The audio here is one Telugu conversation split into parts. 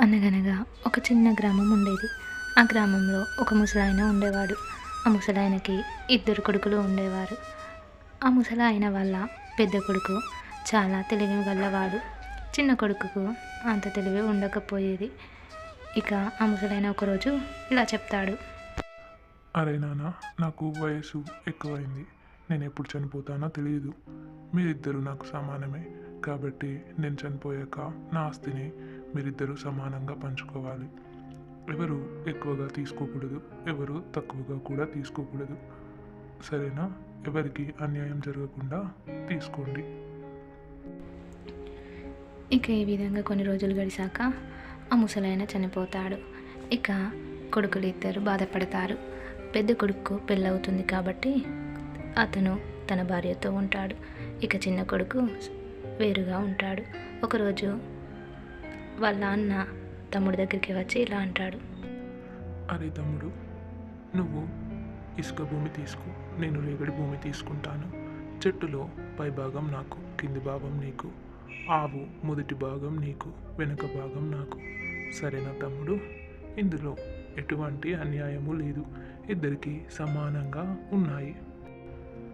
అనగనగా ఒక చిన్న గ్రామం ఉండేది. ఆ గ్రామంలో ఒక ముసలాయన ఉండేవాడు. ఆ ముసలాయనకి ఇద్దరు కొడుకులు ఉండేవారు. ఆ ముసలాయన వల్ల పెద్ద కొడుకు చాలా తెలివి గలవాడు. చిన్న కొడుకుకు అంత తెలివి ఉండకపోయేది. ఇక ఆ ముసలాయన ఒకరోజు ఇలా చెప్తాడు. అరే నాన్న నాకు వయసు ఎక్కువైంది. నేను ఎప్పుడు చనిపోతానో తెలియదు మీరిద్దరూ నాకు సమానమే. కాబట్టి నేను చనిపోయాక నా ఆస్తిని మీరిద్దరూ సమానంగా పంచుకోవాలి. ఎవరు ఎక్కువగా తీసుకోకూడదు ఎవరు తక్కువగా కూడా తీసుకోకూడదు. సరేనా? ఎవరికి అన్యాయం జరగకుండా తీసుకోండి. ఇక ఈ విధంగా కొన్ని రోజులు గడిచాక ఆ ముసలాయన చనిపోతాడు. ఇక కొడుకులు ఇద్దరు బాధపడతారు. పెద్ద కొడుకు పెళ్ళవుతుంది కాబట్టి అతను తన భార్యతో ఉంటాడు. ఇక చిన్న కొడుకు వేరుగా ఉంటాడు. ఒకరోజు వాళ్ళ అన్న తమ్ముడి దగ్గరికి వచ్చి ఇలా అంటాడు. అరే తమ్ముడు నువ్వు ఇసుక భూమి తీసుకో నేను రేగడి భూమి తీసుకుంటాను. చెట్టులో పై భాగం నాకు కింది భాగం నీకు ఆవు మొదటి భాగం నీకు వెనుక భాగం నాకు. సరేనా తమ్ముడు? ఇందులో ఎటువంటి అన్యాయము లేదు. ఇద్దరికి సమానంగా ఉన్నాయి.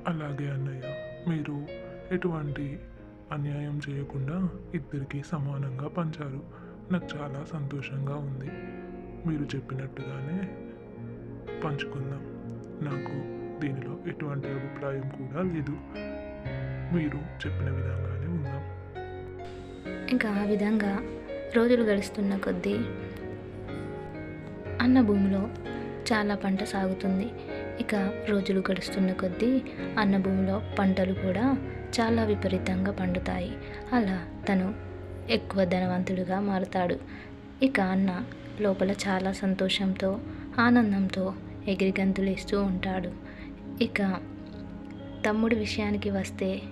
అలాగే అన్నయ్య మీరు ఎటువంటి అన్యాయం చేయకుండా ఇద్దరికీ సమానంగా పంచారు. నాకు చాలా సంతోషంగా ఉంది. మీరు చెప్పినట్టుగానే పంచుకుందాం. నాకు దీనిలో ఎటువంటి అభిప్రాయం కూడా లేదు. మీరు చెప్పిన విధంగానే ఉందాం. ఇంకా ఆ విధంగా రోజులు గడుస్తున్న కొద్దీ అన్న భూమిలో చాలా పంట సాగుతుంది. ఇక రోజులు గడుస్తున్న కొద్దీ అన్న భూమిలో పంటలు కూడా చాలా విపరీతంగా పండుతాయి. అలా తను ఎక్కువ ధనవంతుడిగా మారుతాడు. ఇక అన్న లోపల చాలా సంతోషంతో ఆనందంతో ఎగిరిగంతులేస్తూ ఉంటాడు. ఇక తమ్ముడి విషయానికి వస్తే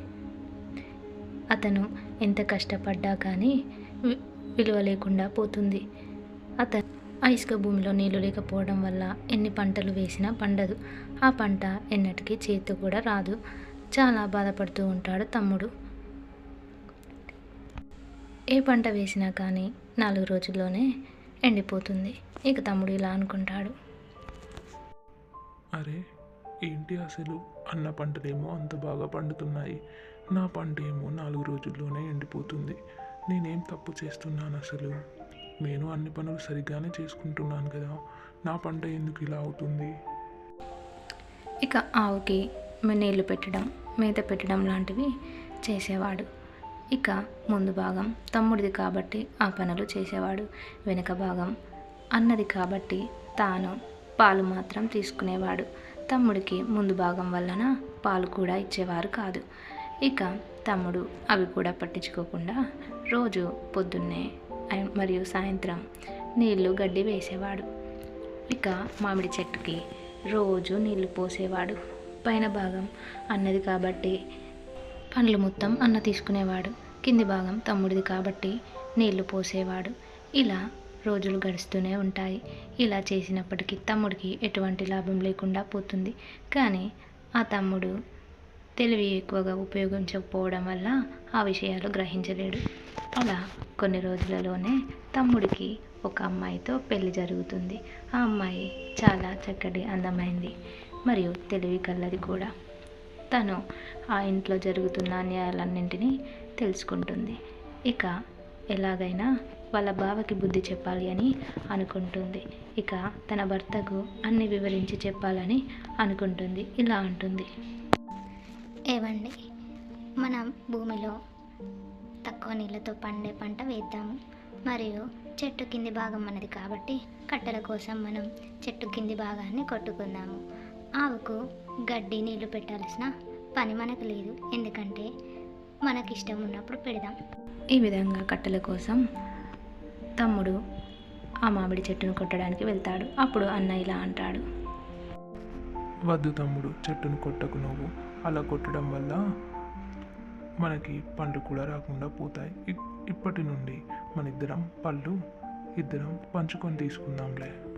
అతను ఎంత కష్టపడ్డా కానీ వి- విలువ లేకుండా పోతుంది. అతను ఆ ఇసుక భూమిలో నీళ్ళు లేకపోవడం వల్ల ఎన్ని పంటలు వేసినా పండదు. ఆ పంట ఎన్నటికీ చేతి కూడా రాదు. చాలా బాధపడుతూ ఉంటాడు తమ్ముడు. ఏ పంట వేసినా కానీ నాలుగు రోజుల్లోనే ఎండిపోతుంది. ఇక తమ్ముడు ఇలా అనుకుంటాడు. అరే ఏంటి అసలు? అన్న పంటలేమో అంత బాగా పండుతున్నాయి. నా పంట ఏమో నాలుగు రోజుల్లోనే ఎండిపోతుంది. నేనేం తప్పు చేస్తున్నాను అసలు? నేను అన్ని పనులు సరిగ్గానే చేసుకుంటున్నాను కదా. నా పంట ఎందుకు ఇలా అవుతుంది? ఇక ఆవుకి నీళ్ళు పెట్టడం మేత పెట్టడం లాంటివి చేసేవాడు. ఇక ముందు భాగం తమ్ముడిది కాబట్టి ఆ పనులు చేసేవాడు. వెనుక భాగం అన్నది కాబట్టి తాను పాలు మాత్రం తీసుకునేవాడు. తమ్ముడికి ముందు భాగం వలన పాలు కూడా ఇచ్చేవారు కాదు. ఇక తమ్ముడు అవి కూడా పట్టించుకోకుండా రోజు పొద్దున్నే మరియు సాయంత్రం నీళ్ళు గడ్డి వేసేవాడు. ఇక మామిడి చెట్టుకి రోజు నీళ్ళు పోసేవాడు. పైన భాగం అన్నది కాబట్టి పండ్లు మొత్తం అన్న తీసుకునేవాడు. కింది భాగం తమ్ముడిది కాబట్టి నీళ్ళు పోసేవాడు. ఇలా రోజులు గడుస్తూనే ఉంటాయి. ఇలా చేసినప్పటికీ తమ్ముడికి ఎటువంటి లాభం లేకుండా పోతుంది. కానీ ఆ తమ్ముడు తెలివి ఎక్కువగా ఉపయోగించకపోవడం వల్ల ఆ విషయాలు గ్రహించలేడు. అలా కొన్ని రోజులలోనే తమ్ముడికి ఒక అమ్మాయితో పెళ్ళి జరుగుతుంది. ఆ అమ్మాయి చాలా చక్కటి అందమైంది. మరియు తెలివి కలది కూడా. తను ఆ ఇంట్లో జరుగుతున్న అన్యాయాలన్నింటినీ తెలుసుకుంటుంది. ఇక ఎలాగైనా వాళ్ళ బావకి బుద్ధి చెప్పాలి అని అనుకుంటుంది. ఇక తన భర్తకు అన్ని వివరించి చెప్పాలని అనుకుంటుంది. ఇలా అంటుంది. ఏవండి మన భూమిలో తక్కువ నీళ్ళతో పండే పంట వేద్దాము. మరియు చెట్టు కింది భాగం మనది కాబట్టి కట్టెల కోసం మనం చెట్టు కింది భాగాన్ని కొట్టుకుందాము. ఆవుకు గడ్డి నీళ్ళు పెట్టాల్సిన పని మనకు లేదు. ఎందుకంటే మనకి ఇష్టం ఉన్నప్పుడు పెడదాం. ఈ విధంగా కట్టెల కోసం తమ్ముడు ఆ మామిడి చెట్టును కొట్టడానికి వెళ్తాడు. అప్పుడు అన్న ఇలా అంటాడు. వద్దు తమ్ముడు చెట్టును కొట్టకు నువ్వు. అలా కొట్టడం వల్ల మనకి పండ్లు కూడా రాకుండా పోతాయి. ఇప్పటి నుండి మన ఇద్దరం పళ్ళు ఇద్దరం పంచుకొని తీసుకుందాంలే.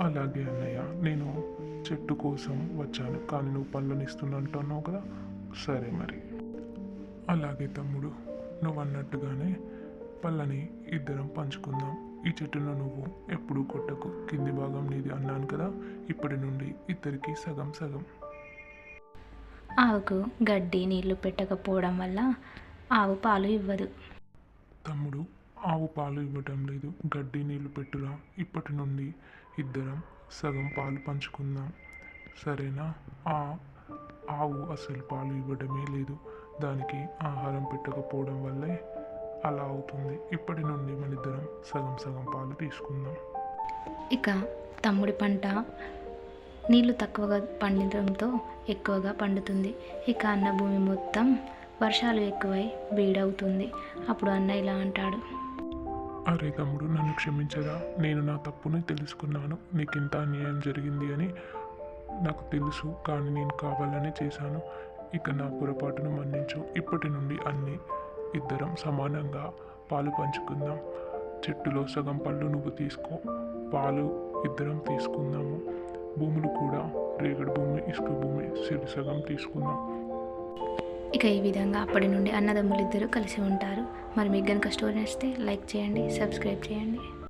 అలాగే అన్నయ్య నేను చెట్టు కోసం వచ్చాను. కానీ నువ్వు పళ్ళని ఇస్తున్నట్టున్నావు కదా? సరే మరి. అలాగే తమ్ముడు నువ్వు అన్నట్టుగానే పళ్ళని ఇద్దరం పంచుకుందాం. ఈ చెట్టును నువ్వు ఎప్పుడూ కొట్టకు. కింది భాగం నీది అన్నాను కదా? ఇప్పటి నుండి ఇద్దరికి సగం సగం. ఆవుకు గడ్డి నీళ్ళు పెట్టకపోవడం వల్ల ఆవు పాలు ఇవ్వదు. తమ్ముడు ఆవు పాలు ఇవ్వటం లేదు. గడ్డి నీళ్ళు పెట్టురా. ఇప్పటి నుండి ఇద్దరం సగం పాలు పంచుకుందాం. సరేనా? ఆ ఆవు అసలు పాలు ఇవ్వడమే లేదు. దానికి ఆహారం పెట్టకపోవడం వల్లే అలా అవుతుంది. ఇప్పటి నుండి మన ఇద్దరం సగం సగం పాలు తీసుకుందాం. ఇక తమ్ముడి పంట నీళ్ళు తక్కువగా పండించడంతో ఎక్కువగా పండుతుంది. ఇక అన్న భూమి మొత్తం వర్షాలు ఎక్కువై బీడవుతుంది. అప్పుడు అన్న ఇలా అంటాడు. అరే తమ్ముడు నన్ను క్షమించరా? నేను నా తప్పుని తెలుసుకున్నాను. నీకు ఇంత అన్యాయం జరిగింది అని నాకు తెలుసు కానీ నేను కావాలనే చేశాను. ఇక నా పొరపాటును మన్నించు. ఇప్పటి నుండి అన్ని ఇద్దరం సమానంగా పాలు పంచుకుందాం. చెట్టులో సగం పళ్ళు నువ్వు తీసుకో. పాలు ఇద్దరం తీసుకుందాము. భూములు కూడా రేగడి భూమి ఇసుక భూమి సిరి సగం తీసుకుందాం. ఇక ఈ విధంగా అప్పటి నుండి అన్నదమ్ములు ఇద్దరు కలిసి ఉంటారు. మరి మీకు కనుక స్టోరీ నచ్చితే లైక్ చేయండి సబ్స్క్రైబ్ చేయండి.